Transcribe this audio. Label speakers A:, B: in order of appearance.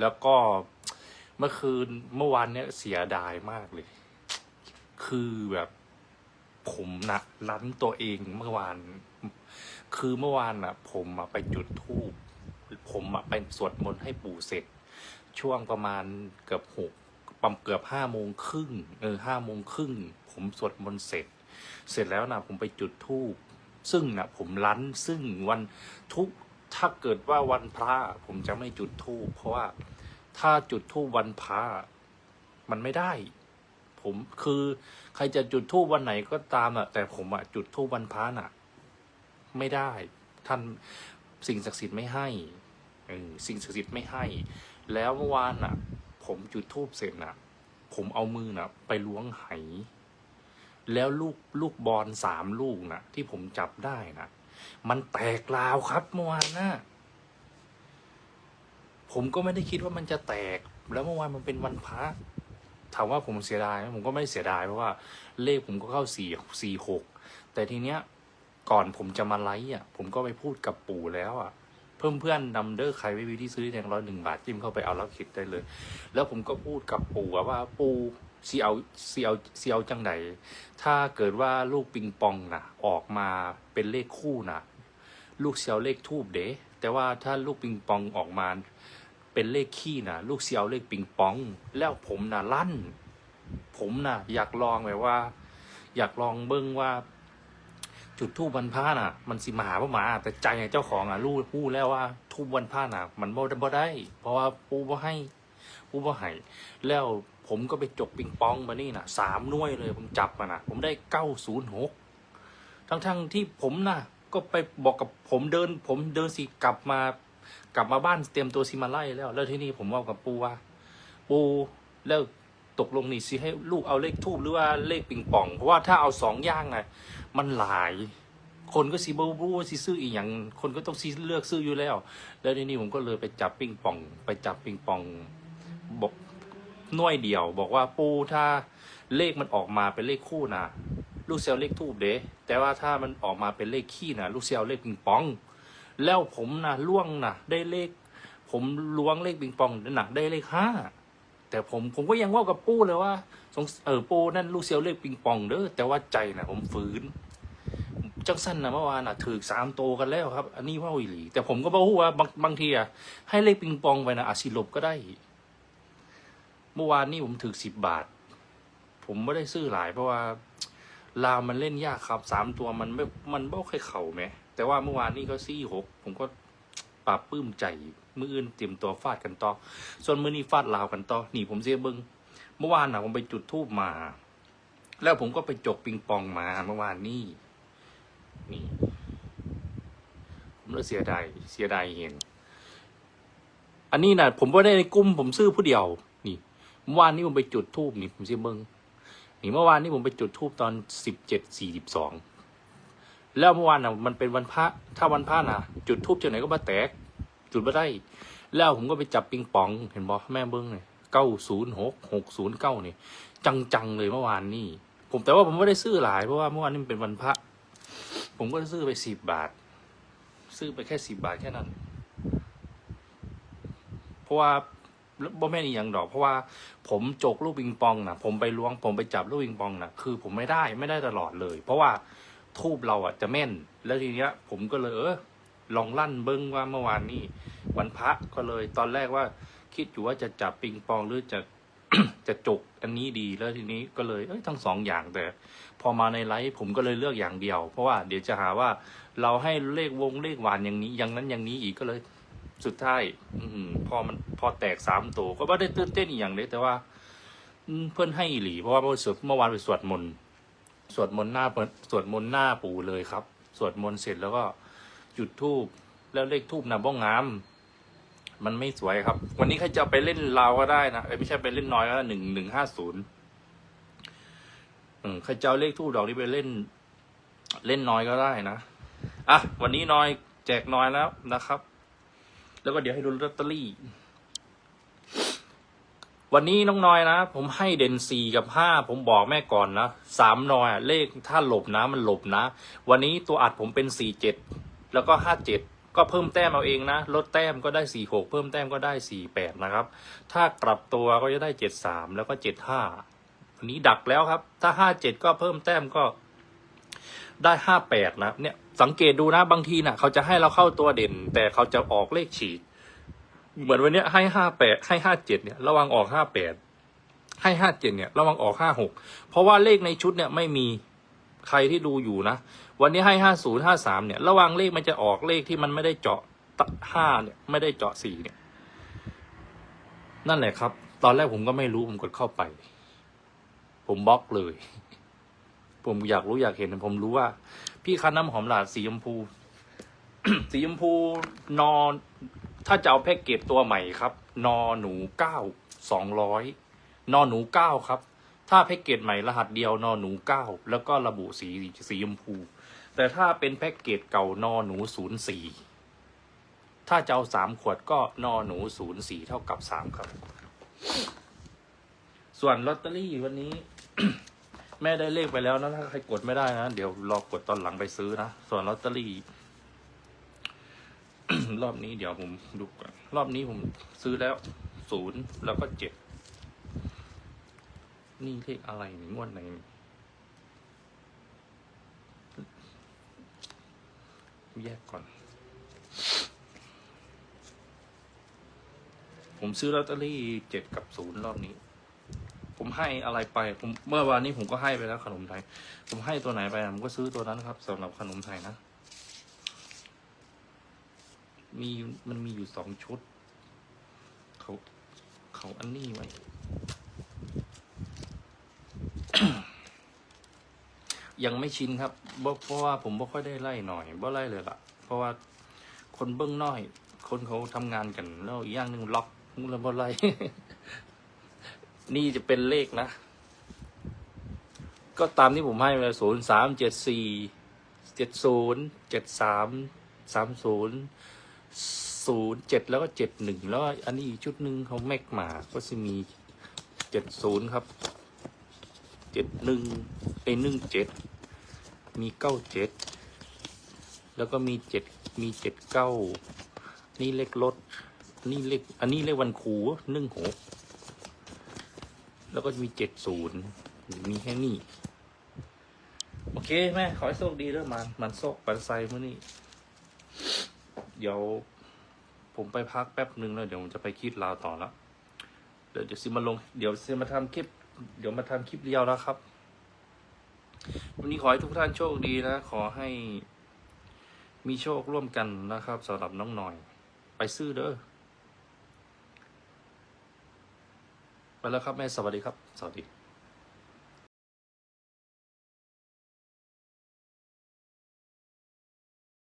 A: แล้วก็เมื่อคืนเมื่อวานเนี้ยเสียดายมากเลย คือแบบผมนะรั้นตัวเองเมื่อวาน คือเมื่อวานอะ ผมอะไปจุดธูปผมอะไปสวดมนต์ให้ปู่เสร็จ ช่วงประมาณเกือบหกประมาณเกือบห้าโมงครึ่งเออห้าโมงครึ่งผมสวดมนต์เสร็จ เสร็จแล้วนะผมไปจุดธูปซึ่งนะผมรั้นซึ่งวันทุก ถ้าเกิดว่าวันพระผมจะไม่จุดธูปเพราะว่า ถ้าจุดธูปวันพระมันไม่ได้ ผมคือใครจะจุดธูปวันไหนก็ตามอะแต่ผมอะจุดธูปวันพระน่ะ ไม่ได้ ท่านสิ่งศักดิ์สิทธิ์ไม่ให้ออสิ่งศักดิ์สิทธิ์ไม่ให้ แล้วเมื่อวานน่ะ ผมจุดธูปเสร็จน่ะ ผมเอามือน่ะ ไปล้วงไหแล้วลูกลูกบอลสามลูกน่ะ ที่ผมจับได้น่ะ มันแตกราวครับเมื่อวานน่ะผมก็ไม่ได้คิดว่ามันจะแตก แล้วเมื่อวานมันเป็นวันพระถามว่าผมเสียดายไหมผมก็ไม่ได้เสียดายเพราะว่า เลขผมก็เข้าสี่สี่หกแต่ทีเนี้ยก่อนผมจะมาไลฟ์อะ ผมก็ไปพูดกับปู่แล้วอะ เพื่อนเพื่อนนำเดอร์ใครไม่มีที่ซื้อแดงร้อยหนึ่งบาทจิ้มเข้าไปเอาแล้วคิดได้เลย แล้วผมก็พูดกับปู่ว่าปู่ ซีเอาซีเอาซีเอาจังไหน ถ้าเกิดว่าลูกปิงปองนะออกมาเป็นเลขคู่นะลูกเซียวเลขทูบเดแต่ว่าถ้าลูกปิงปองออกมาเป็นเลขขี้นะลูกเซียวเลขปิงปอง แล้วผมนะลั่น ผมนะอยากลองแบบว่า อยากลองเบิ้งว่า จุดทูบวันพระน่ะ มันสิมาหาพ่อหมา แต่ใจเจ้าของอะรู้รู้แล้วว่าทูบวันพระน่ะ มันบ่บ่ได้เพราะว่าปูบ่ให้ ปูบ่ให้แล้วผมก็ไปจกปิงปองมานี่นะสามน่วยเลยผมจับมาน่ะผมได้เก้าศูนย์หกทั้งทั้งๆที่ผมน่ะก็ไปบอกกับผมเดิน ผมเดินสิกลับมากลับมาบ้านเตรียมตัวสิมาไล่แล้ว แล้วที่นี่ผมว่ากับปูว่า ปูแล้วตกลงนี่สิให้ลูกเอาเลขทูบหรือว่าเลขปิงปอง เพราะว่าถ้าเอาสองอย่างไงมันหลาย คนก็สีบรู้ว่าสีซื้ออีกอย่างคนก็ต้องซีเลือกซื้ออยู่แล้ว แล้วทีนี้ผมก็เลยไปจับปิงปอง ไปจับปิงปอง บอกหน่วยเดียว บอกว่าปูถ้าเลขมันออกมาเป็นเลขคู่นะลูกเซลเลขทูบเด้แต่ว่าถ้ามันออกมาเป็นเลขขี้นะลูกเซลเลขปิงปอง แล้วผมนะล่วงนะได้เลข ผมล้วงเลขปิงปองหนักได้เลขห้าแต่ผมผมก็ยังว่ากับปูเลยว่าสงเออปูนั่นลูกเซลเลขปิงปองเด้อแต่ว่าใจนะผมฝืนจังสั้นนะเมื่อวานอะถือสามโตกันแล้วครับ อันนี้ว่าอีหลี แต่ผมก็บอกว่าบางบางทีอะให้เลขปิงปองไปนะอาจสิลบก็ได้ เมื่อวานนี่ผมถือสิบบาท ผมไม่ได้ซื้อหลายเพราะว่า ลาวมันเล่นยากครับสามตัวมันไม่มันไม่ค่อยเข่าไหม แต่ว่าเมื่อวานนี่ก็ซี่หกผมก็ปราบปลื้มใจมืออื่นเตรียมตัวฟาดกันต่อ ส่วนมือนี้ฟาดลาวกันต่อนี่ผมเสียเบิงเมื่อวานน่ะผมไปจุดทูบมา แล้วผมก็ไปจกปิงปองมาเมื่อวานนี่นี่ผมเลยเสียดายเสียดายเห็น อันนี้นะผมว่าได้ในกลุ่มผมซื้อผู้เดียว เมื่อวานนี้ผมไปจุดทูบนี่ผมเสียเบิงนี่เมื่อวานนี้ผมไปจุดทูบตอนสิบเจ็ดสี่สิบสองแล้วเมื่อวานน่ะมันเป็นวันพระถ้าวันพระน่ะ จุดทูบจาไหนก็มาแตก จุดมาได้ แล้วผมก็ไปจับปิงปอง เห็นบอแม่เบิ้งเลยเก้าศูนย์หกหกศูนย์เก้านี่จังๆเลยเมื่อวานนี่ผมแต่ว่าผมไม่ได้ซื้อหลายเพราะว่าเมื่อวานนี้มันเป็นวันพระ ผมก็ซื้อไปสิบบาท ซื้อไปแค่สิบบาทแค่นั้น เพราะว่า บ่แม่นอีหยังดอก เพราะว่าผมจกลูกปิงปองนะผมไปล้วง ผมไปจับลูกปิงปองนะคือผมไม่ได้ไม่ได้ตลอดเลย เพราะว่าทูบเราอะจะแม่น แล้วทีเนี้ย ผมก็เลยเออลองลั่นเบิ้งว่าเมื่อวานนี้วันพระก็เลย ตอนแรกว่า คิดอยู่ว่าจะจับปิงปองหรือจะจะจกอันนี้ดีแล้วทีนี้ก็เลยเอ้ยทั้งสองอย่างแต่ พอมาในไลฟ์ผมก็เลยเลือกอย่างเดียว เพราะว่าเดี๋ยวจะหาว่า เราให้เลขวงเลขหวานอย่างนี้อย่างนั้นอย่างนี้อีกก็เลย สุดท้าย อืมพอมันพอแตกสามตัวก็ไม่ได้ตื่นเต้นอีกอย่างเลยแต่ว่าอืเพื่อนให้อีหลีเพราะว่าเมื่อวดเมื่อวานไปสวดมนต์สวดมนต์หน้าสวดมนต์หน้าปู่เลยครับ สวดมนต์เสร็จแล้วก็จุดธูปแล้วเลขทูบนะบ้องงามมันไม่สวยครับ วันนี้ใครจะเอาไปเล่นลาวก็ได้นะไม่ใช่ไปเล่นน้อยก็หนึ่งหนึ่งห้าศูนย์ใครจะเอาเลขทูบดอกนี้ไปเล่น เล่นน้อยก็ได้นะอะวันนี้น้อยแจกน้อยแล้วนะครับ แล้วก็เดี๋ยวให้ดูลอตเตอรี่ วันนี้น้องน้อยนะ ผมให้เด่นสี่กับห้าผมบอกแม่ก่อนนะสามนอยเลขถ้าหลบนะมันหลบนะ วันนี้ตัวอัดผมเป็นสี่เจ็ดแล้วก็ห้าเจ็ดก็เพิ่มแต้มเอาเองนะ ลดแต้มก็ได้สี่หกเพิ่มแต้มก็ได้สี่แปดนะครับ ถ้ากลับตัวก็จะได้เจ็ดสามแล้วก็เจ็ดห้าอันนี้ดักแล้วครับ ถ้าห้าเจ็ดก็เพิ่มแต้มก็ได้ห้าแปดนะเนี่ย สังเกตดูนะบางทีนะ่ะ เขาจะให้เราเข้าตัวเด่น แต่เขาจะออกเลขฉีกเหมือนวันนี้ให้ห้าแปดให้ห้าเจ็ดเนี่ยระวังออกห้าแปดให้ห้าเจ็ดเนี่ยระวังออกห้าหกเพราะว่าเลขในชุดเนี่ยไม่มีใครที่ดูอยู่นะ วันนี้ให้ห้าศูนย์ห้าสามเนี่ย ระวังเลขมันจะออกเลขที่มันไม่ได้เจาะห้าเนี่ย ไม่ได้เจาะสี่เนี่ย นั่นแหละครับ ตอนแรกผมก็ไม่รู้ผมกดเข้าไป ผมบล็อกเลย ผมอยากรู้อยากเห็นผมรู้ว่า พี่คันน้ำหอมหลาดสีชมพู สีชมพูนอน ถ้าจะเอาแพ็กเกจตัวใหม่ครับ นอหนูเก้าสองร้อยนอหนูเก้าครับ ถ้าแพ็กเกจใหม่รหัสเดียวนอหนูเก้าแล้วก็ระบุสีสีชมพู แต่ถ้าเป็นแพ็กเกจเก่านอหนูศูนย์สี่ถ้าจะเอาสามขวดก็นอหนูศูนย์สี่เท่ากับสามครับ ส่วนลอตเตอรี่วันนี้ แม่ได้เลขไปแล้วนะถ้าใครกดไม่ได้นะเดี๋ยวรอกดตอนหลังไปซื้อนะส่วนลอตเตอรี่ รอบนี้เดี๋ยวผมดูก่อนรอบนี้ผมซื้อแล้วศูนย์แล้วก็เจ็ดนี่เลขอะไรหนึ่งวดไหนแยกก่อน ผมซื้อลอตเตอรี่เจ็ดกับศูนย์รอบนี้ ผมให้อะไรไป ผมเมื่อวานนี้ผมก็ให้ไปแล้วขนมไทย ผมให้ตัวไหนไปผมก็ซื้อตัวนั้นครับสำหรับขนมไทยนะ มีมันมีอยู่สองชุด เขาเขาอันนี้ไว้ยังไม่ชินครับเพราะว่าผมไม่ค่อยได้ไล่หน่อยบ่ไล่เลยล่ะ เพราะว่าคนเบื้องน้อย คนเขาทำงานกันแล้วอีกอย่างหนึ่งล็อกแล้วบ่ไล่ นี่จะเป็นเลขนะ ก็ตามที่ผมให้ไปศูนย์สามเจ็ดสี่เจ็ดศูนย์เจ็ดสามสามศูนย์ศูนย์เจ็ดแล้วก็เจ็ดหนึ่งแล้วอันนี้อีกชุดหนึ่งเขาแม็กมาก็จะมีเจ็ดศูนย์ครับเจ็ดหนึ่งไอหนึ่งเจ็ดมีเก้าเจ็ดแล้วก็มีเจ็ดมีเจ็ดเก้านี่เลขรถนี่เลขอันนี้เลขวันครูหนึ่งหก แล้วก็มีเจ็ดศูนย์มีแค่นี้ โอเคแม่ ขอให้โชคดีด้วยมัน มันโซกปันไซมื่อนี้ เดี๋ยว ผมไปพักแป๊บหนึ่งแล้ว เดี๋ยวผมจะไปคิดลาวต่อแล้วเดี๋ยวจะซิมาลง เดี๋ยวซิมาทำคลิป เดี๋ยวมาทำคลิปเดียวแล้วครับ วันนี้ขอให้ทุกท่านโชคดีนะ ขอให้มีโชคร่วมกันนะครับสำหรับน้องหน่อย ไปซื้อเด้อ ไป แล้วครับแม่สวัสดีครับ สวัสดี